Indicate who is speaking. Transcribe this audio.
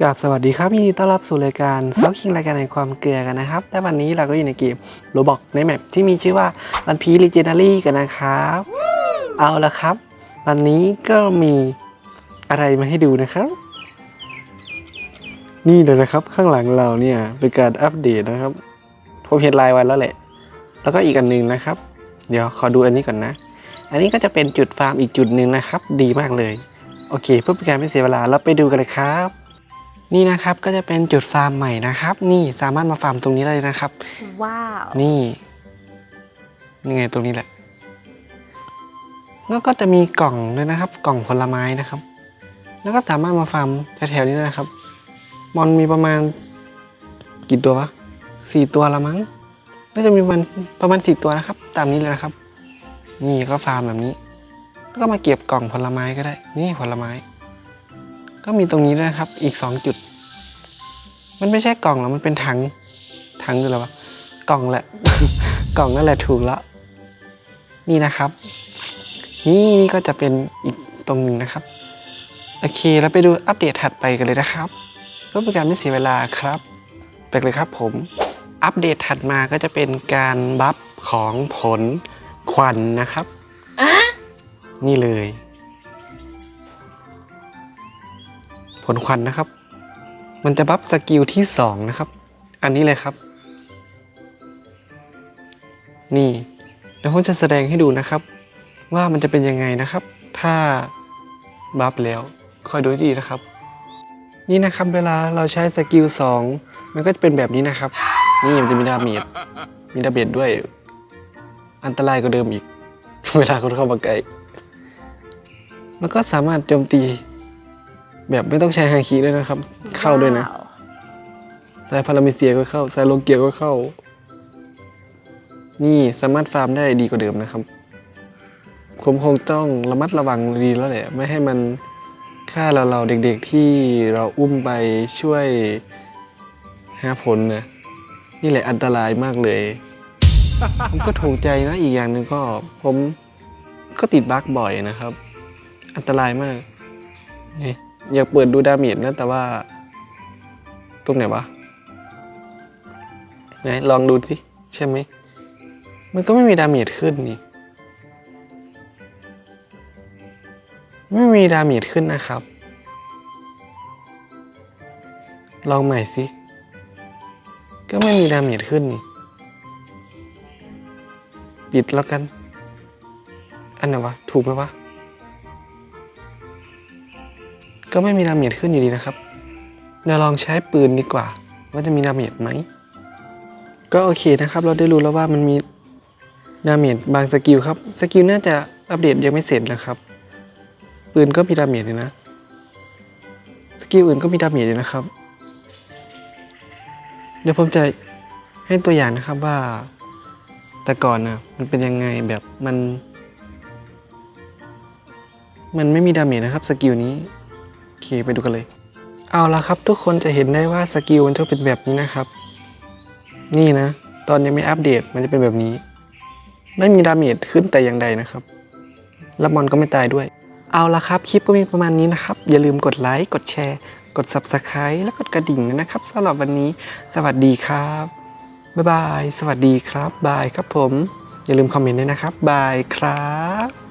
Speaker 1: กราบสวัสดีครับยินดีต้อนรับสู่รายการเซาคิงรายการแห่งความเกลือกันนะครับ และวันนี้เราก็อยู่ในเกมโรบอกในแมปที่มีชื่อว่าวันพีรีเจนารี่กันนะครับ เอาละครับ วันนี้ก็มีอะไรมาให้ดูนะครับ นี่เลยนะครับข้างหลังเราเนี่ยเป็นการอัปเดตนะครับผมเห็นลายไว้แล้วแหละ แล้วก็อีกอันหนึ่งนะครับ เดี๋ยวขอดูอันนี้ก่อนนะ อันนี้ก็จะเป็นจุดฟาร์มอีกจุดหนึ่งนะครับ ดีมากเลย โอเค เพื่อเป็นการไม่เสียเวลาเราไปดูกันเลยครับ นี่นะครับก็จะเป็นจุดฟาร์มใหม่นะครับ นี่สามารถมาฟาร์มตรงนี้ได้เลยนะครับ
Speaker 2: ว้าว
Speaker 1: นี่นี่ไงตรงนี้แหละแล้วก็จะมีกล่องด้วยนะครับ กล่องผลไม้นะครับ แล้วก็สามารถมาฟาร์มแถวๆนี้ได้นะครับมอนมีประมาณกี่ตัววะสี่ตัวละมั้งน่าจะมีประมาณประมาณสี่ตัวนะครับ ตามนี้เลยนะครับ นี่ก็ฟาร์มแบบนี้ แล้วก็มาเก็บกล่องผลไม้ก็ได้ นี่ผลไม้ ก็มีตรงนี้ด้วยนะครับ อีกสองจุด มันไม่ใช่กล่องหรอกมันเป็นถัง ถังหรืออะไรวะกล่องแหละ กล่องนั่นแหละถูกแล้ว นี่นะครับ นี่นี่ก็จะเป็นอีกตรงหนึ่งนะครับ โอเค แล้วไปดูอัปเดตถัดไปกันเลยนะครับเพื่อเป็นการไม่เสียเวลาครับไปเลยครับผม อัปเดตถัดมาก็จะเป็นการบัฟของผลควันนะครับ นี่เลย ผลควันนะครับ มันจะบัฟสกิลที่สองนะครับ อันนี้เลยครับ นี่เดี๋ยวผมจะแสดงให้ดูนะครับ ว่ามันจะเป็นยังไงนะครับ ถ้าบัฟแล้วคอยดูดีนะครับ นี่นะครับเวลาเราใช้สกิลสองมันก็จะเป็นแบบนี้นะครับ นี่มันจะมีดาเมจมีดาเมจด้วย อันตรายกว่าเดิมอีก เวลาคนเข้ามาใกล้มันก็สามารถโจมตี แบบไม่ต้องใช้ฮาคิด้วยนะครับ เข้าด้วยนะ
Speaker 2: ว้าว
Speaker 1: สายพารามิเซียก็เข้า สายโลเกียก็เข้า นี่สามารถฟาร์มได้ดีกว่าเดิมนะครับ ผมคงต้องระมัดระวังดีแล้วแหละ ไม่ให้มันฆ่าเราเราๆเด็กๆที่เราอุ้มไปช่วยหาผลนะ นี่แหละอันตรายมากเลย ผมก็ถูกใจนะอีกอย่างหนึ่งก็ ผมก็ติดบั๊กบ่อยนะครับ อันตรายมากนี่ อยากเปิดดูดาเมจนะ แต่ว่า ตรงไหนวะไหนลองดูสิใช่ไหม มันก็ไม่มีดาเมจขึ้นนี่ ไม่มีดาเมจขึ้นนะครับ ลองใหม่สิ ก็ไม่มีดาเมจขึ้นนี่ ปิดแล้วกัน อันไหนวะ ถูกไหมวะ ก็ไม่มีดาเมจขึ้นอยู่ดีนะครับเดี๋ยวลองใช้ปืนดีกว่า ว่าจะมีดาเมจไหม ก็โอเคนะครับ เราได้รู้แล้วว่ามันมีดาเมจบางสกิลครับ สกิลน่าจะอัปเดตยังไม่เสร็จนะครับ ปืนก็มีดาเมจเลยนะ สกิลอื่นก็มีดาเมจเลยนะครับ เดี๋ยวผมจะให้ตัวอย่างนะครับว่า แต่ก่อนนะมันเป็นยังไงแบบมัน มันไม่มีดาเมจนะครับสกิลนี้ เคไปดูกันเลย เอาละครับทุกคนจะเห็นได้ว่าสกิลมันจะเป็นแบบนี้นะครับ นี่นะ ตอนยังไม่อัปเดตมันจะเป็นแบบนี้ ไม่มีดาเมจขึ้นแต่อย่างใดนะครับ แล้วมอนก็ไม่ตายด้วย เอาละครับ คลิปก็มีประมาณนี้นะครับ อย่าลืมกดไลค์กดแชร์ กด Subscribe และกดกระดิ่งนะครับสำหรับวันนี้ สวัสดีครับ บ๊ายบาย สวัสดีครับ บายครับผม อย่าลืมคอมเมนต์ด้วยนะครับ บายครับ